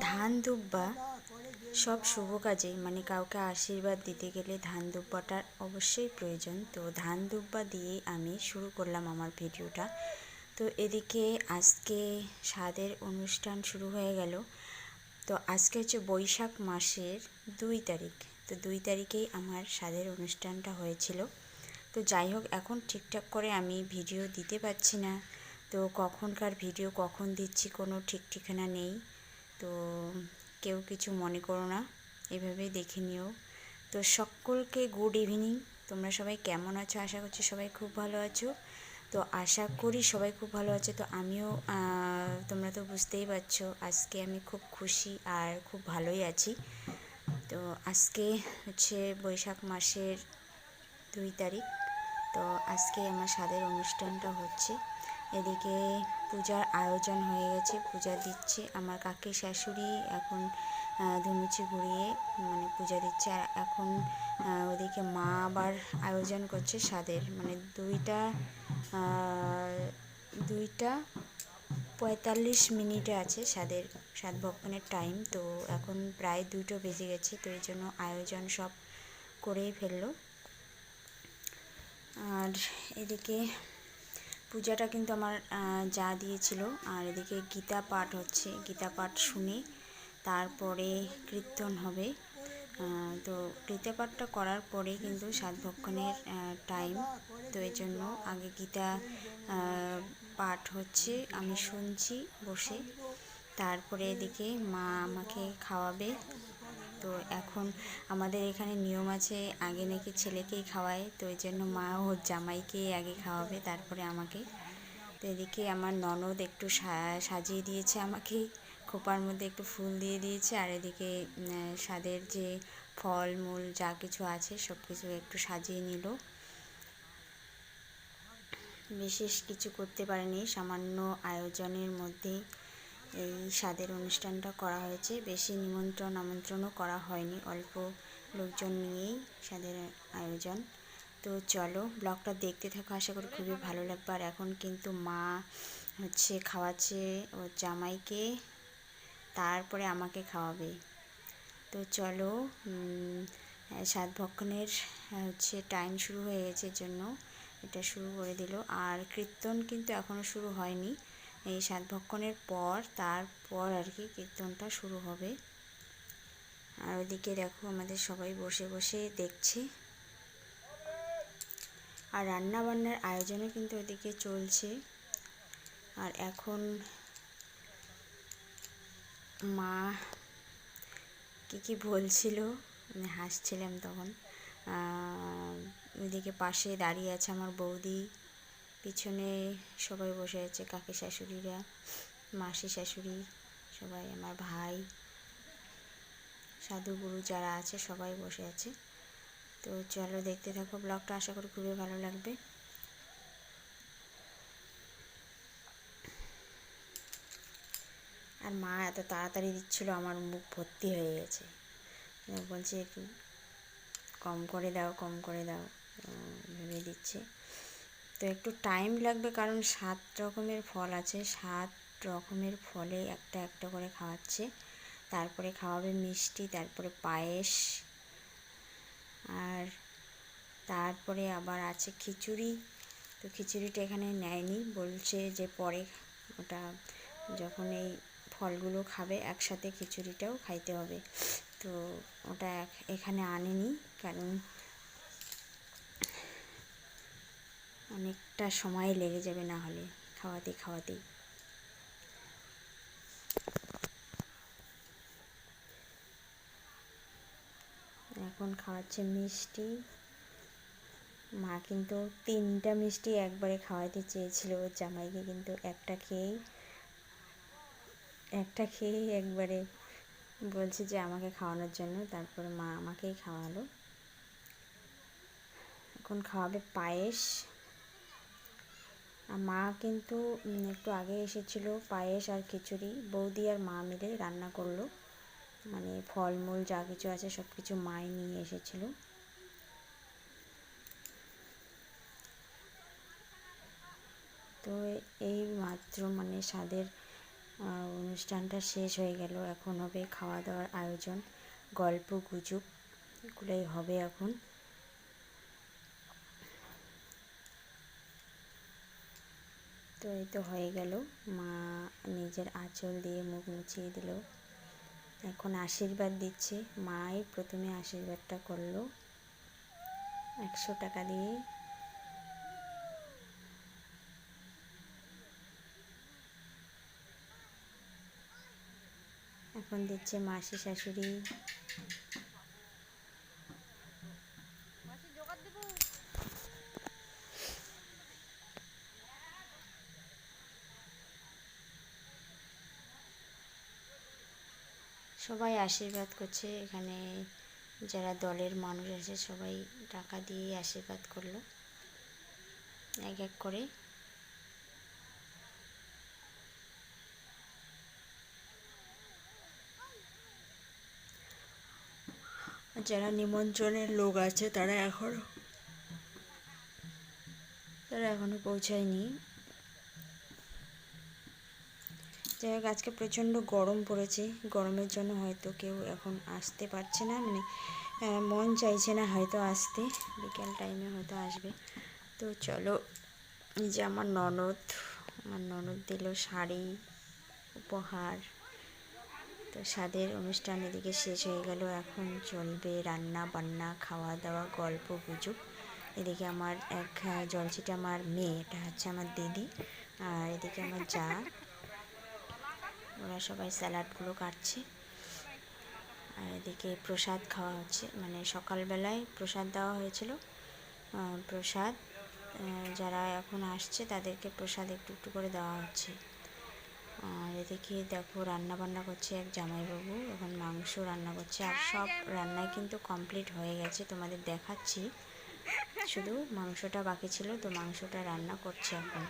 ধান দুব্বা সব শুভ কাজে মানে কাউকে আশীর্বাদ দিতে গেলে ধান দুব্বাটার অবশ্যই প্রয়োজন। তো ধান দুব্বা দিয়েই আমি শুরু করলাম আমার ভিডিওটা। তো এদিকে আজকে স্বাদের অনুষ্ঠান শুরু হয়ে গেল। তো আজকে হচ্ছে বৈশাখ মাসের দুই তারিখ। তো দুই তারিখেই আমার স্বাদের অনুষ্ঠানটা হয়েছিল। তো যাই হোক, এখন ঠিকঠাক করে আমি ভিডিও দিতে পারছি না। তো কখনকার ভিডিও কখন দিচ্ছি কোনো ঠিক ঠিকানা নেই। তো কেউ কিছু মনে করো না, এভাবেই দেখে নিও। তো সকলকে গুড ইভিনিং তোমরা সবাই কেমন আছো? আশা করছি সবাই খুব ভালো আছো। তো আশা করি সবাই খুব ভালো আছে। তো আমিও তোমরা তো বুঝতেই পারছ, আজকে আমি খুব খুশি আর খুব ভালোই আছি। তো আজকে হচ্ছে বৈশাখ মাসের দুই তারিখ। তো আজকে আমার স্বাদের অনুষ্ঠানটা হচ্ছে। এদিকে পূজার আয়োজন হয়ে গেছে, পূজা দিচ্ছে আমার কাকি শাশুড়ি, এখন ধুনুচি ঘুরিয়ে মানে পূজা দিচ্ছে। আর এখন ওদিকে মা আবার আয়োজন করছে স্বাদের মানে দুইটা দুইটা পঁয়তাল্লিশ মিনিটে আছে স্বাদের স্বাদ ভক্ষণের টাইম তো এখন প্রায় দুটো বেজে গেছে, তো এই জন্য আয়োজন সব করেই ফেলল। আর এদিকে পূজাটা কিন্তু আমার যা দিয়েছিল। আর এদিকে গীতা পাঠ হচ্ছে, গীতা পাঠ শুনে তারপরে কীর্তন হবে। তো গীতা পাঠটা করার পরে কিন্তু সাতভক্ষণের টাইম তো এই জন্য আগে গীতা পাঠ হচ্ছে, আমি শুনছি বসে। তারপরে এদিকে মা আমাকে খাওয়াবে। তো এখন আমাদের এখানে নিয়ম আছে, আগে নাকি ছেলেকেই খাওয়ায়, তো এই জন্য মা ওর জামাইকেই আগে খাওয়াবে, তারপরে আমাকে। তো এদিকে আমার ননদ একটু সাজিয়ে দিয়েছে আমাকে, খোপার মধ্যে একটু ফুল দিয়ে দিয়েছে, আর এদিকে স্বাদের যে ফল, মূল যা কিছু আছে সব কিছু একটু সাজিয়ে নিল। বিশেষ কিছু করতে পারেনি, সামান্য আয়োজনের মধ্যে এই স্বাদের অনুষ্ঠানটা করা হয়েছে। বেশি নিমন্ত্রণ, আমন্ত্রণও করা হয়নি। অল্প লোকজন নিয়েই স্বাদের আয়োজন। তো চলো, ব্লগটা দেখতে থাকো। আশা করি খুবই ভালো লাগবে। আর এখন কিন্তু মা হচ্ছে খাওয়াচ্ছে ও জামাইকে, তারপরে আমাকে খাওয়াবে। তো চলো সাত ভক্ষণের হচ্ছে টাইম শুরু হয়ে গেছে জন্য। এটা শুরু করে দিল। আর কীর্তন কিন্তু এখনও শুরু হয়নি। এই সাতভক্ষণের পর তারপর আর কি কীর্তনটা শুরু হবে। আর ওদিকে দেখো আমাদের সবাই বসে বসে দেখছে। আর রান্না বান্নার আয়োজনও কিন্তু ওদিকে চলছে। আর এখন মা কী কী বলছিল হাসছিলাম তখন। ওইদিকে পাশে দাঁড়িয়ে আছে আমার বৌদি। পিছনে সবাই বসে আছে, কাকি শাশুড়িরা, মাসি শাশুড়ি, সবাই, আমার ভাই সাধুগুরু যারা আছে সবাই বসে আছে। তো চলো দেখতে থাকো ব্লগটা, আশা করি খুবই ভালো লাগবে। আর মা এত তাড়াতাড়ি দিচ্ছিল, আমার মুখ ভর্তি হয়ে গেছে। বলছে, একটু কম করে দাও, কম করে দাও। ভেবে দিচ্ছে। তো একটু টাইম লাগবে কারণ সাত রকমের ফল আছে। সাত রকমের ফলে একটা একটা করে খাওয়াচ্ছে। তারপরে খাওয়াবে মিষ্টি, তারপরে পায়েস, আর তারপরে আবার আছে খিচুড়ি। তো খিচুড়িটা এখানে নেয়নি, বলছে যে পরে ওটা যখন এই ফলগুলো খাবে একসাথে খিচুড়িটাও খাইতে হবে। তো ওটা এখানে আনেনি, কারণ অনেকটা সময় লেগে যাবে না হলে খাওয়াতে খাওয়াতেই। এখন খাওয়াচ্ছে মিষ্টি। মা কিন্তু তিনটা মিষ্টি একবারে খাওয়াতে চেয়েছিল জামাইকে, কিন্তু একটা খেয়েই একটা খেয়েই একবারে বলছে যে আমাকে খাওয়ানোর জন্য, তারপরে মা আমাকেই খাওয়ালো। এখন খাওয়াবে পায়েস। মা কিন্তু একটু আগে এসেছিল পায়েস আর খিচুড়ি। বৌদি আর মা মিলে রান্না করল। মানে ফলমূল যা কিছু আছে সব কিছু মাই নিয়ে এসেছিল। তো এই মাত্র মানে স্বাদের অনুষ্ঠানটা শেষ হয়ে গেল। এখন হবে খাওয়া দাওয়ার আয়োজন। গল্প, গুজব, এগুলোই হবে এখন। তো এই তো হয়ে গেল। মা নিজের আঁচল দিয়ে মুখ মুছিয়ে দিল। এখন আশীর্বাদ দিচ্ছে। মাই প্রথমে আশীর্বাদটা করল। একশো টাকা দিয়ে। এখন দিচ্ছে মাসি শাশুড়ি। সবাই আশীর্বাদ করছে। এখানে যারা দলের মানুষ আছে, সবাই টাকা দিয়ে আশীর্বাদ করল। এক এক করে। যারা নিমন্ত্রণের লোক আছে, তারা এখনও তারা এখনও পৌঁছায়নি। যাই হোক, আজকে প্রচণ্ড গরম পড়েছে। গরমের জন্য হয়তো কেউ এখন আসতে পারছে না মানে মন চাইছে না হয়তো আসতে। বিকেল টাইমে হয়তো আসবে। তো চলো, এই যে আমার ননদ আমার ননদ দিল শাড়ি, উপহার। তো স্বাদের অনুষ্ঠান এদিকে শেষ হয়ে গেল। এখন চলবে রান্না বান্না খাওয়া দাওয়া গল্প, গুজব। এদিকে আমার এক জলছিটা আমার মেয়ে, এটা হচ্ছে আমার দিদি। আর এদিকে আমার যা। ওরা সবাই স্যালাডগুলো কাটছে। আর এদিকে প্রসাদ খাওয়া হচ্ছে মানে সকালবেলায় প্রসাদ দেওয়া হয়েছিল। প্রসাদ যারা এখন আসছে তাদেরকে প্রসাদ একটু একটু করে দেওয়া হচ্ছে। আর এদিকে দেখো রান্না বান্না করছে এক জামাইবাবু, এখন মাংস রান্না করছে। আর সব রান্নায় কিন্তু কমপ্লিট হয়ে গেছে, তোমাদের দেখাচ্ছি। শুধু মাংসটা বাকি ছিল, তো মাংসটা রান্না করছে এখন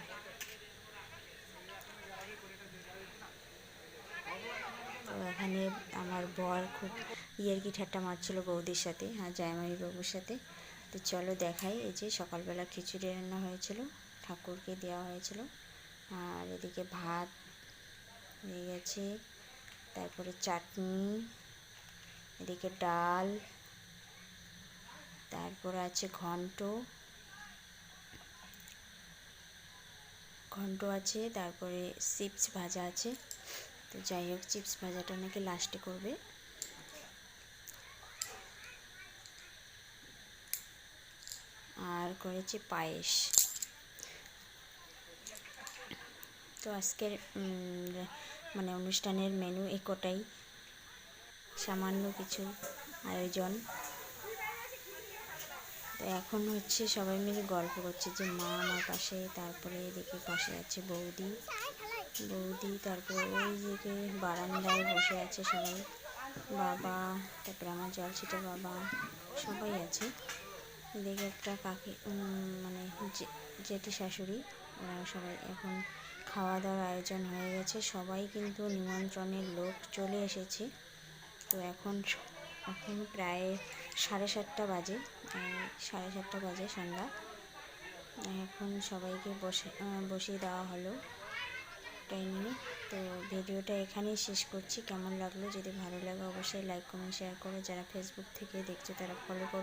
তো এখানে আমার বর খুব ইয়ার্কি ঠাট্টা মারছিল বৌদির সাথে আর জামাই বাবুর সাথে। তো চলো দেখাই, এই যে সকালবেলা খিচুড়ি রান্না হয়েছিল, ঠাকুরকে দেওয়া হয়েছিল। আর এদিকে ভাত হয়ে গেছে, তারপরে চাটনি, এদিকে ডাল, তারপরে আছে ঘন্ট ঘন্ট আছে, তারপরে চিপস ভাজা আছে। তো যাই হোক, চিপস ভাজাটা নাকি লাস্টে করবে। আর করেছি পায়েস। তো আজকের মানে অনুষ্ঠানের মেনু একটাই। সামান্য কিছু আয়োজন। তো এখন হচ্ছে সবাই মিলে গল্প করছে যে মা আমার পাশে, তারপরে এদিকে পাশে আছে বৌদি। বৌদি, তারপরে ওই দিকে বারান্দায় বসে আছে সবাই। বাবা, তারপরে আমার জল জলছিটা বাবা, সবাই আছে। এদিকে একটা কাকি মানে জেঠি শাশুড়ি ওরা সবাই এখন খাওয়া দাওয়ার আয়োজন হয়ে গেছে। সবাই কিন্তু নিমন্ত্রণের লোক চলে এসেছে। তো এখন এখন প্রায় সাড়ে সাতটা বাজে সাড়ে সাতটা বাজে সন্ধ্যা। এখন সবাইকে বসে বসিয়ে দেওয়া হলো। টাইমে। তো ভিডিওটা এখানেই শেষ করছি। কেমন লাগল? যদি ভালো লাগে অবশ্যই লাইক কমেন্ট শেয়ার করো। যারা ফেসবুক থেকে দেখছ, তারা ফলো করো।